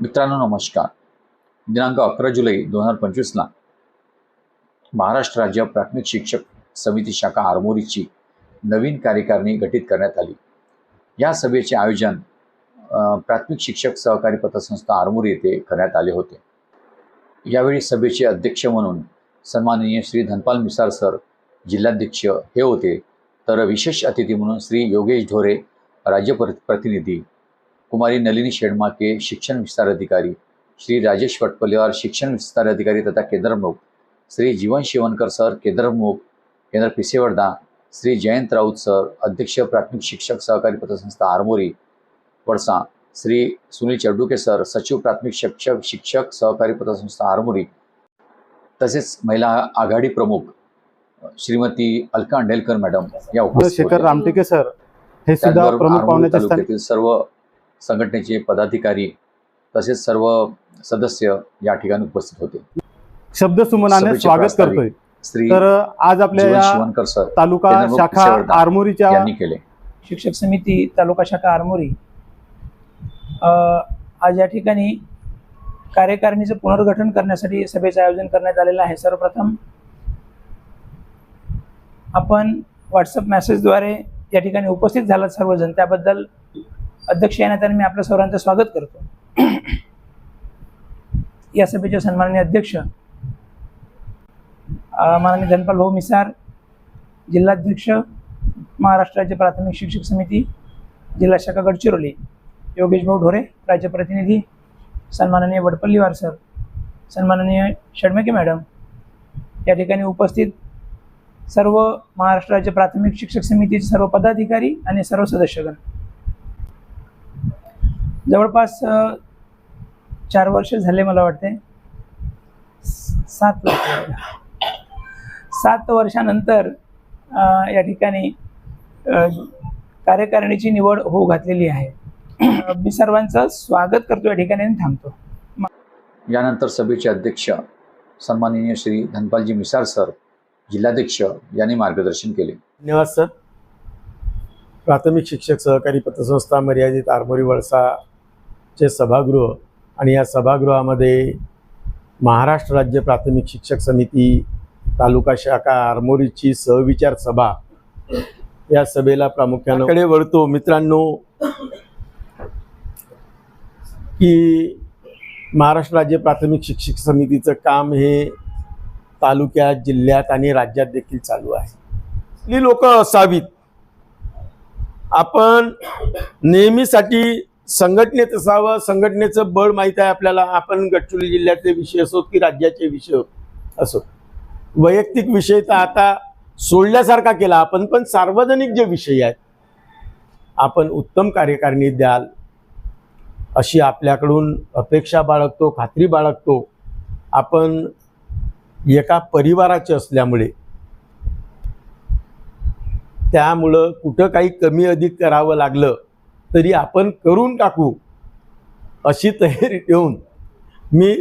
मित्रांनो नमस्कार. दिनांक अकरा जुलै दोन हजार पंचवीसला महाराष्ट्र राज्य प्राथमिक शिक्षक समिती शाखा आरमोरीची नवीन कार्यकारिणी गठीत करण्यात आली. या सभेचे आयोजन प्राथमिक शिक्षक सहकारी पतसंस्था आरमोरी येथे करण्यात आले होते. यावेळी सभेचे अध्यक्ष म्हणून सन्माननीय श्री धनपाल मिसाळ सर जिल्हाध्यक्ष हे होते. तर विशेष अतिथी म्हणून श्री योगेश ढोरे राज्य प्र- प्रतिनिधी कुमारी नलिनी शेडमाके शिक्षण विस्तार अधिकारी श्री राजेश वटपल्लेवार शिक्षण विस्तार अधिकारी तथा केंद्रप्रमुख श्री जीवन शिवणकर सर केंद्रप्रमुख केंद्र पिसेवर्धा श्री जयंत राऊत सर अध्यक्ष प्राथमिक शिक्षक सहकारी पतसंस्था आरमोरी वडसा श्री सुनील चडुके सर सचिव प्राथमिक शिक्षक शिक्षक सहकारी पतसंस्था आरमोरी तसेच महिला आघाडी प्रमुख श्रीमती अलका अंडेलकर मॅडम या उपस्थित शेखर. रामटेके सर हे सुद्धा प्रमुख पाहुण्याच्या सर्व संघटनेचे पदाधिकारी तसेच सर्व सदस्य या ठिकाणी उपस्थित होते. शब्दसुमनाने सभेचे स्वागत करतोय. श्री तर आज आपल्या तालुका शाखा आरमोरीच्या यांनी केले. शिक्षक समिती तालुका शाखा आरमोरी. अ, आज या ठिकाणी कार्यकारिणीचं पुनर्गठन करण्यासाठी सभेचं आयोजन करण्यात आलेलं आहे. सर्वप्रथम आपण व्हॉट्सअप मेसेजद्वारे या ठिकाणी उपस्थित झालात सर्वजण. त्याबद्दल अध्यक्ष या नात्याने मी आपल्या सर्वांचं स्वागत करतो. या सभेचे सन्माननीय अध्यक्ष माननीय धनपाल भाऊ मिसार जिल्हाध्यक्ष महाराष्ट्र राज्य प्राथमिक शिक्षक समिती जिल्हा शाखा गडचिरोली योगेश भाऊ ढोरे राज्य प्रतिनिधी सन्माननीय वडपल्लीवार सर सन्माननीय षडमेके मॅडम या ठिकाणी उपस्थित सर्व महाराष्ट्र राज्य प्राथमिक शिक्षक समितीचे सर्व पदाधिकारी आणि सर्व सदस्यगण. जवळपास चार वर्ष झाले मला वाटते सात वर्ष सात वर्षानंतर या ठिकाणी कार्यकारिणीची निवड होऊ घातलेली आहे. मी सर्वांचं स्वागत करतो या ठिकाणी आणि थांबतो. यानंतर सभेचे अध्यक्ष सन्माननीय श्री धनपालजी मिसाळ सर जिल्हाध्यक्ष यांनी मार्गदर्शन केले. धन्यवाद सर. प्राथमिक शिक्षक सहकारी पतसंस्था मर्यादित आरमोरी वळसाचे सभागृह आणि या सभागृहामध्ये महाराष्ट्र राज्य प्राथमिक शिक्षक समिती तालुका शाखा आरमोरीची सहविचार सभा या सभेला प्रामुख्यानं कडे वळतो मित्रांनो. की महाराष्ट्र राज्य प्राथमिक शिक्षक समितीचं काम हे तालुक्यात जिल्ह्यात आणि राज्यात देखील चालू आहे. आपली लोक असावीत. आपण नेहमीसाठी संघटनेत असावं संघटनेचं बळ माहीत आहे आपल्याला आपण गडचिरोली जिल्ह्यातले विषय असोत की राज्याचे विषय असोत वैयक्तिक विषय तर आता सोडल्यासारखा केला आपण पण सार्वजनिक जे विषय आहेत आपण उत्तम कार्यकारिणी द्याल अशी आपल्याकडून अपेक्षा बाळगतो खात्री बाळगतो. आपण एका परिवाराचे असल्यामुळे त्यामुळं कुठं काही कमी अधिक करावं लागलं तरी आपण करून टाकू अशी तयारी ठेवून मी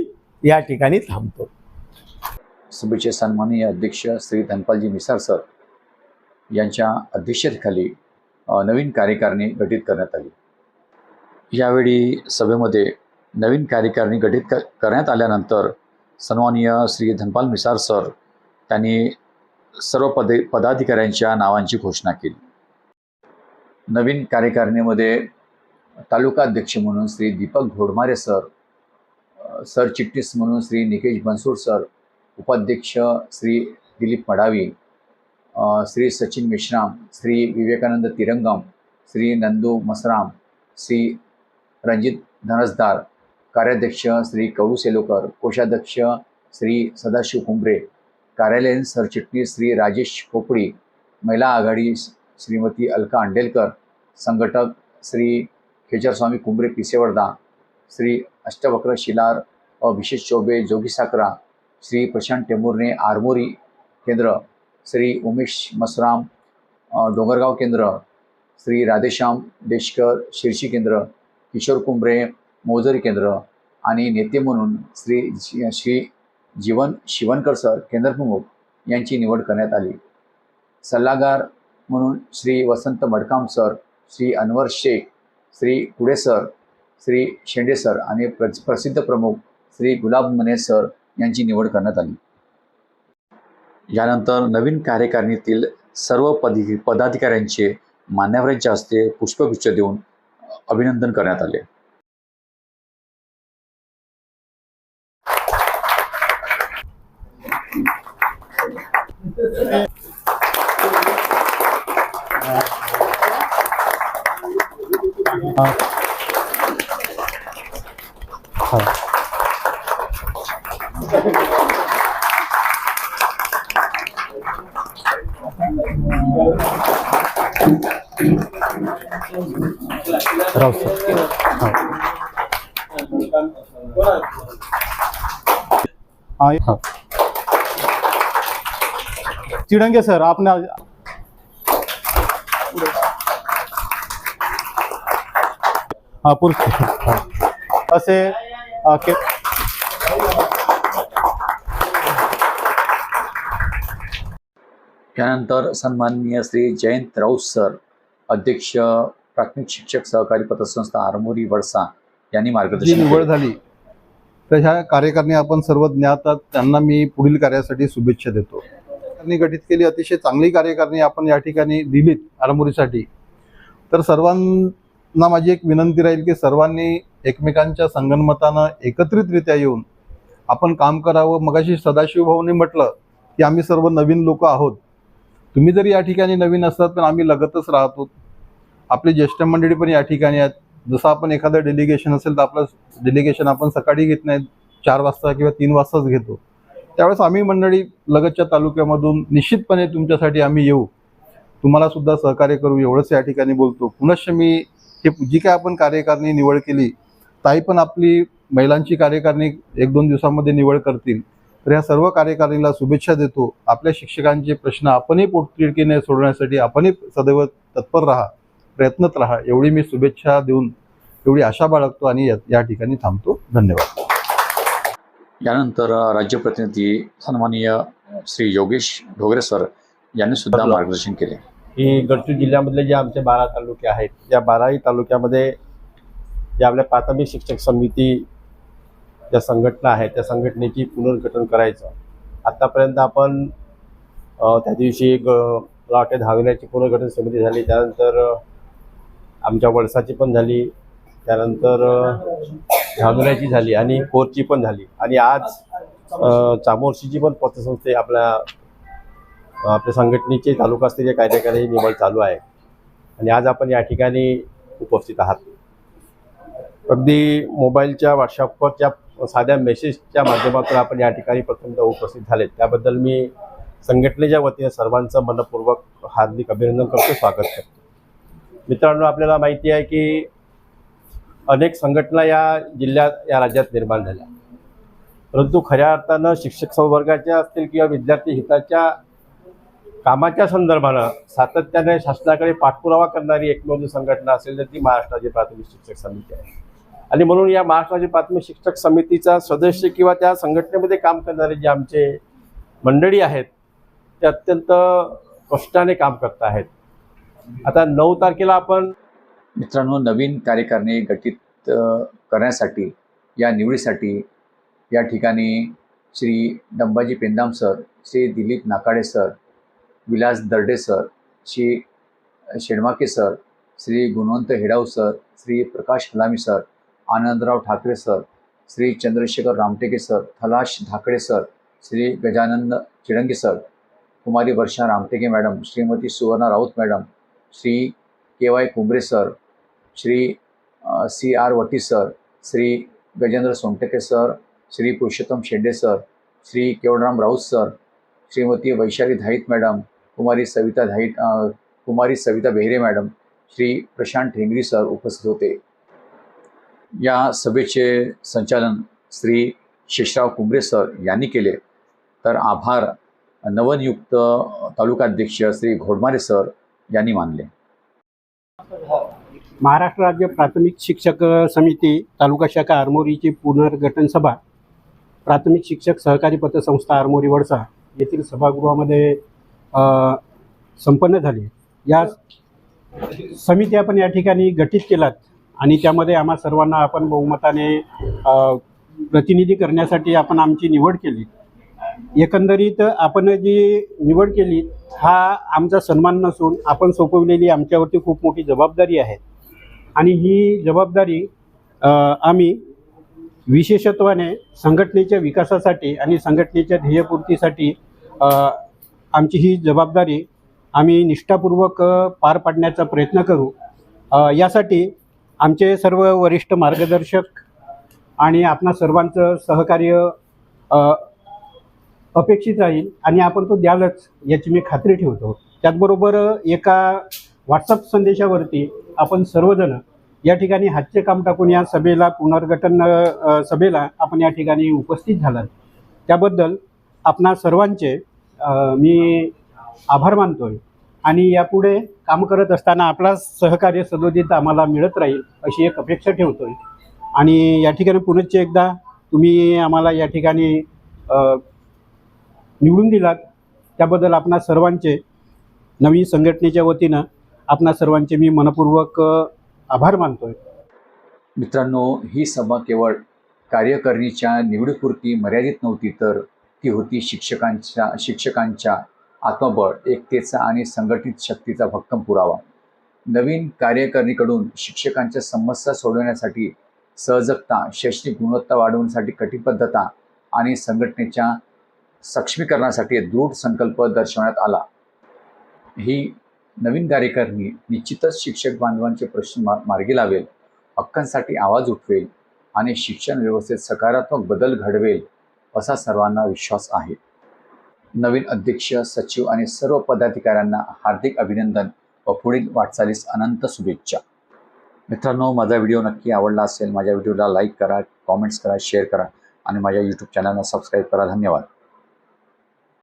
या ठिकाणी थांबतो. सभेचे सन्माननीय अध्यक्ष श्री धनपालजी मिसाळ सर यांच्या अध्यक्षतेखाली नवीन कार्यकारिणी गठीत करण्यात आली. यावेळी सभेमध्ये नवीन कार्यकारिणी गठीत क करण्यात आल्यानंतर सन्माननीय श्री धनपाल मिसाळ सर त्यांनी सर्व पदे पदाधिकाऱ्यांच्या नावांची घोषणा केली. नवीन कार्यकारिणीमध्ये तालुकाध्यक्ष म्हणून श्री दीपक घोडमारे सर सरचिटणीस म्हणून श्री निकेश बनसूर सर उपाध्यक्ष श्री दिलीप मडावी श्री सचिन मेश्राम श्री विवेकानंद तिरंगम श्री नंदू मसराम श्री रणजित धनसदार कार्याध्यक्ष श्री कळू सेलोकर कोषाध्यक्ष श्री सदाशिव कुंभरे कार्यालयीन सरचिटणीस श्री राजेश खोपडी महिला आघाडी श्रीमती अलका अंडेलकर संघटक श्री खेचरस्वामी कुंभरे पिसेवर्धा श्री अष्टवक्र शिलार विशेष चौबे जोगी साकरा श्री प्रशांत टेंभुर्णे आरमोरी केंद्र श्री उमेश मसराम डोंगरगाव केंद्र श्री राधेश्याम देशकर शिरशी केंद्र किशोर कुंभरे मोजरी केंद्र आणि नेते म्हणून श्री श्री जीवन शिवनकर सर केंद्रप्रमुख यांची निवड करण्यात आली. सल्लागार म्हणून Shri Vasant Madkam sir Shri Anwar Shaikh Shri Kude sir Shri Shende sir आणि प्र प्रसिद्ध प्रमुख श्री गुलाब मने सर यांची निवड करण्यात आली. यानंतर नवीन कार्यकारिणीतील सर्व पदी पदाधिकाऱ्यांचे मान्यवरांच्या हस्ते पुष्पगुच्छ देऊन अभिनंदन करण्यात आले. राव सर हाँ, हाँ। चिड़ंगे सर आपने हाँ पुरुष. असे अ, के यानंतर सन्माननीय श्री जयंत राऊत सर अध्यक्ष प्राथमिक शिक्षक सहकारी पतसंस्था आरमोरी वडसा यांनी जी मार्गदर्शन निवड. झाली तर ह्या कार्यकारिणी आपण सर्व ज्ञातात त्यांना मी पुढील कार्यासाठी शुभेच्छा देतो कार्यकारिणी गठीत केली अतिशय चांगली कार्यकारिणी आपण या ठिकाणी दिलीत आरमोरीसाठी तर ना माझी एक विनंती राहील की सर्वांनी एकमेकांच्या संगनमतानं एकत्रितरित्या येऊन आपण काम करावं. मगाशी सदाशिव भाऊने म्हटलं की आम्ही सर्व नवीन लोक आहोत. तुम्ही जरी या ठिकाणी नवीन असतात पण आम्ही लगतच राहतो. आपली ज्येष्ठ मंडळी पण या ठिकाणी आहेत. जसं आपण एखादं डेलिगेशन असेल तर आपलं डेलिगेशन आपण सकाळी घेत नाही. चार वाजता किंवा तीन वाजताच घेतो. त्यावेळेस आम्ही मंडळी लगतच्या तालुक्यामधून निश्चितपणे तुमच्यासाठी आम्ही येऊ. तुम्हाला सुद्धा सहकार्य करू. एवढंच या ठिकाणी बोलतो. पुनश्च मी हे जी काय आपण कार्यकारिणी निवड केली ताई पण आपली महिलांची कार्यकारिणी एक दोन दिवसामध्ये निवड करतील. तर या सर्व कार्यकारिणीला शुभेच्छा देतो. आपल्या शिक्षकांचे प्रश्न आपणही पोटतिडकीने सोडवण्यासाठी आपणही सदैव तत्पर राहा प्रयत्नत राहा. एवढी मी शुभेच्छा देऊन एवढी आशा बाळगतो आणि या- ठिकाणी थांबतो. धन्यवाद. यानंतर अ, राज्यप्रतिनिधी सन्माननीय श्री योगेश ढोगरे सर यांनी सुद्धा मार्गदर्शन केले. की गडचिरोली जिल्ह्यामधले जे आमचे बारा तालुके आहेत या बाराही तालुक्यामध्ये जे आपल्या प्राथमिक शिक्षक समिती ज्या संघटना आहेत त्या संघटनेची पुनर्गठन करायचं. आत्तापर्यंत आपण त्या दिवशी ग मला वाटते धावण्याची पुनर्गठन समिती झाली त्यानंतर आमच्या वळसाची पण झाली त्यानंतर धावण्याची झाली आणि कोरची पण झाली. आणि आज चामोर्शीची पण पतसंस्थे आपल्या आपल्या संघटनेचे तालुकास्तरीय कार्यकारी निवड चालू आहे. आणि आज आपण या ठिकाणी उपस्थित आहात. अगदी मोबाईलच्या व्हॉट्सअपवरच्या साध्या मेसेजच्या माध्यमातून आपण या ठिकाणी प्रथमतः उपस्थित झालेत त्याबद्दल मी संघटनेच्या वतीने सर्वांचं मनपूर्वक हार्दिक अभिनंदन करतो स्वागत करतो. मित्रांनो आपल्याला माहिती आहे की अनेक संघटना या जिल्ह्यात या राज्यात निर्माण झाल्या. परंतु खऱ्या अर्थानं शिक्षक संवर्गाच्या असतील किंवा विद्यार्थी हिताच्या कामाच्या संदर्भानं सातत्याने शासनाकडे पाठपुरावा करणारी एकमेव संघटना असेल तर ती महाराष्ट्राची प्राथमिक शिक्षक समिती आहे. आणि म्हणून या महाराष्ट्राची प्राथमिक शिक्षक समितीचा सदस्य किंवा त्या संघटनेमध्ये काम करणारे जे आमचे मंडळी आहेत ते अत्यंत कष्टाने काम करत आहेत. आता नऊ तारखेला आपण मित्रांनो नवीन कार्यकारिणी गठीत करण्यासाठी या निवडीसाठी या ठिकाणी Shri Dambaji Pendam sir Shri Dilip Nakade sir Vilas Darde sir Shri Shedmake sir Shri Gunwant Hedau sir Shri Prakash Halami sir Anandrao Thakre sir Shri Chandrashekhar Ramteke sir Thalash Dhakade sir Shri Gajanand Chidange sir Kumari Varsha Ramteke madam Shrimati Suvarna Raut madam Shri K Y Kumbre sir Shri C R Wati sir Shri Gajendra Somteke sir Shri Purushottam Shende sir Shri Kevadram Raut sir Shrimati Vaishali Dhait madam Kumari Savita Dhait Kumari Savita Behre madam Shri Prashant Thengri sir उपस्थित होते. या सभेचे संचालन Shri Sheshrao Kumbre sir यांनी केले. तर आभार नवनियुक्त तालुकाध्यक्ष श्री घोडमारे सर यांनी मानले. महाराष्ट्र राज्य प्राथमिक शिक्षक समिती तालुका शाखा आरमोरीची पुनर्गठन सभा प्राथमिक शिक्षक सहकारी पतसंस्था आरमोरी वडसा येथील सभागृहामध्ये संपन्न झाली. या समिती आपण या ठिकाणी गठीत केलात आणि त्यामध्ये आम्हा सर्वांना आपण बहुमताने प्रतिनिधी करण्यासाठी आपण आमची निवड केली. एकंदरीत आपण जी निवड केली हा आमचा सन्मान नसून आपण सोपवलेली आमच्यावरती खूप मोठी जबाबदारी आहे. आणि ही जबाबदारी आम्ही विशेषत्वाने संघटनेच्या विकासासाठी आणि संघटनेच्या ध्येयपूर्तीसाठी आमची ही जबाबदारी आम्ही निष्ठापूर्वक पार पाडण्याचा प्रयत्न करू. यासाठी आमचे सर्व वरिष्ठ मार्गदर्शक आणि आपणा सर्वांचं सहकार्य अपेक्षित राहील आणि आपण तो द्यालच याची मी खात्री ठेवतो. त्याचबरोबर एका व्हॉट्सअप संदेशावरती आपण सर्वजण या ठिकाणी हातचे काम टाकून या सभेला पुनर्गठन सभेला आपण या ठिकाणी उपस्थित झालात. त्याबद्दल आपणा सर्वांचे मी आभार मानतोय. आणि यापुढे काम करत असताना आपला सहकार्य सदोदित आम्हाला मिळत राहील अशी एक अपेक्षा ठेवतोय. आणि या ठिकाणी पुनश्च एकदा तुम्ही आम्हाला या ठिकाणी निवडून दिलात. त्याबद्दल आपणा सर्वांचे नवीन संघटनेच्या वतीनं आपणा सर्वांचे मी मनपूर्वक आभार मानतोय. मित्रांनो ही सभा केवळ कार्यकारिणीच्या निवडीपुरती मर्यादित नव्हती तर ती होती शिक्षकांच्या शिक्षकांच्या आत्मबळ एकतेचा आणि संघटित शक्तीचा भक्कम पुरावा. नवीन कार्यकारिणीकडून शिक्षकांच्या समस्या सोडवण्यासाठी सहजगता शैक्षणिक गुणवत्ता वाढवण्यासाठी कटिबद्धता आणि संघटनेच्या सक्षमीकरणासाठी दृढ संकल्प दर्शवण्यात आला. ही नवीन कार्यकारिणी निश्चितच शिक्षक बांधवांचे प्रश्न मा मार्गी लावेल हक्कांसाठी आवाज उठवेल आणि शिक्षण व्यवस्थेत सकारात्मक बदल घडवेल असा सर्वांना विश्वास आहे. नवीन अध्यक्ष सचिव आणि सर्व पदाधिकाऱ्यांना हार्दिक अभिनंदन व पुढील वाटचालीस अनंत शुभेच्छा. मित्रांनो माझा व्हिडिओ नक्की आवडला असेल माझ्या व्हिडिओला लाईक करा कॉमेंट्स करा शेअर करा आणि माझ्या यूट्यूब चॅनलला सबस्क्राईब करा. धन्यवाद.